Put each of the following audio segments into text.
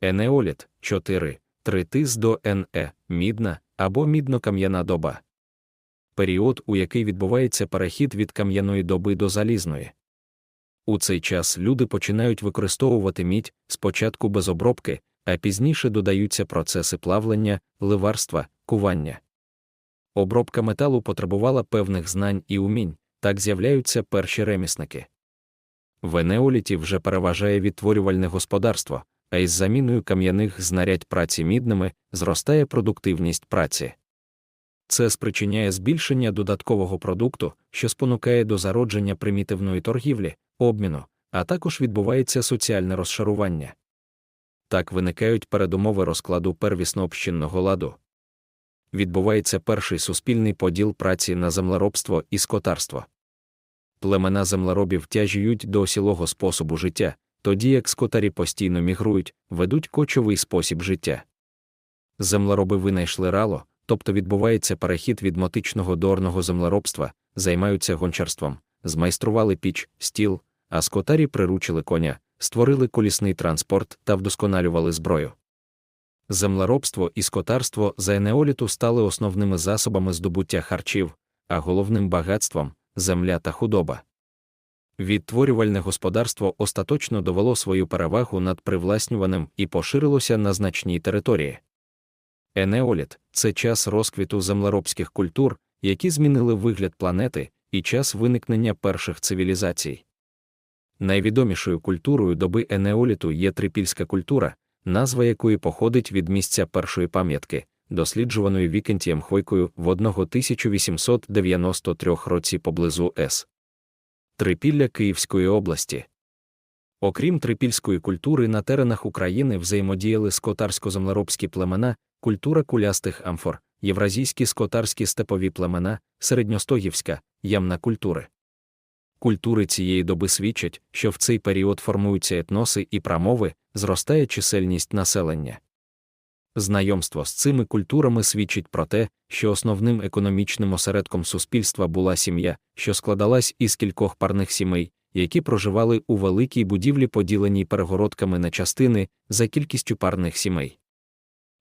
Енеоліт 4. Тритис до НЕ, мідна або мідно-кам'яна доба. Період, у який відбувається перехід від кам'яної доби до залізної. У цей час люди починають використовувати мідь спочатку без обробки, а пізніше додаються процеси плавлення, ливарства, кування. Обробка металу потребувала певних знань і умінь, так з'являються перші ремісники. В енеоліті вже переважає відтворювальне господарство, а із заміною кам'яних знарядь праці мідними зростає продуктивність праці. Це спричиняє збільшення додаткового продукту, що спонукає до зародження примітивної торгівлі, обміну, а також відбувається соціальне розшарування. Так виникають передумови розкладу первісно-общинного ладу. Відбувається перший суспільний поділ праці на землеробство і скотарство. Племена землеробів тяжіють до осілого способу життя, тоді як скотарі постійно мігрують, ведуть кочовий спосіб життя. Землероби винайшли рало, тобто відбувається перехід від мотичного до землеробства, займаються гончарством, змайстрували піч, стіл, а скотарі приручили коня, створили колісний транспорт та вдосконалювали зброю. Землеробство і скотарство за енеоліту стали основними засобами здобуття харчів, а головним багатством земля та худоба. Відтворювальне господарство остаточно довело свою перевагу над привласнюваним і поширилося на значній території. Енеоліт це час розквіту землеробських культур, які змінили вигляд планети, і час виникнення перших цивілізацій. Найвідомішою культурою доби енеоліту є трипільська культура, назва якої походить від місця першої пам'ятки, досліджуваної Вікентієм Хойкою в 1893 році поблизу С. Трипілля Київської області. Окрім трипільської культури на теренах України взаємодіяли скотарсько-землеробські племена, культура кулястих амфор, євразійські скотарські степові племена, середньостогівська, ямна культури. Культури цієї доби свідчать, що в цей період формуються етноси і прамови, зростає чисельність населення. Знайомство з цими культурами свідчить про те, що основним економічним осередком суспільства була сім'я, що складалась із кількох парних сімей, які проживали у великій будівлі, поділеній перегородками на частини за кількістю парних сімей.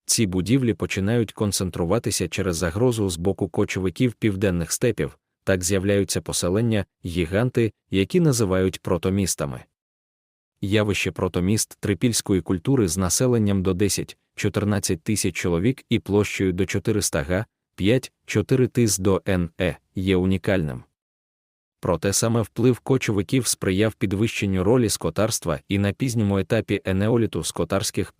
Ці будівлі починають концентруватися через загрозу з боку кочовиків південних степів, так з'являються поселення, гіганти, які називають протомістами. Явище протоміст трипільської культури з населенням до 10-14 тисяч чоловік і площею до 400 га, 5-4 тис до НЕ є унікальним. Проте саме вплив кочовиків сприяв підвищенню ролі скотарства і на пізньому етапі енеоліту скотарських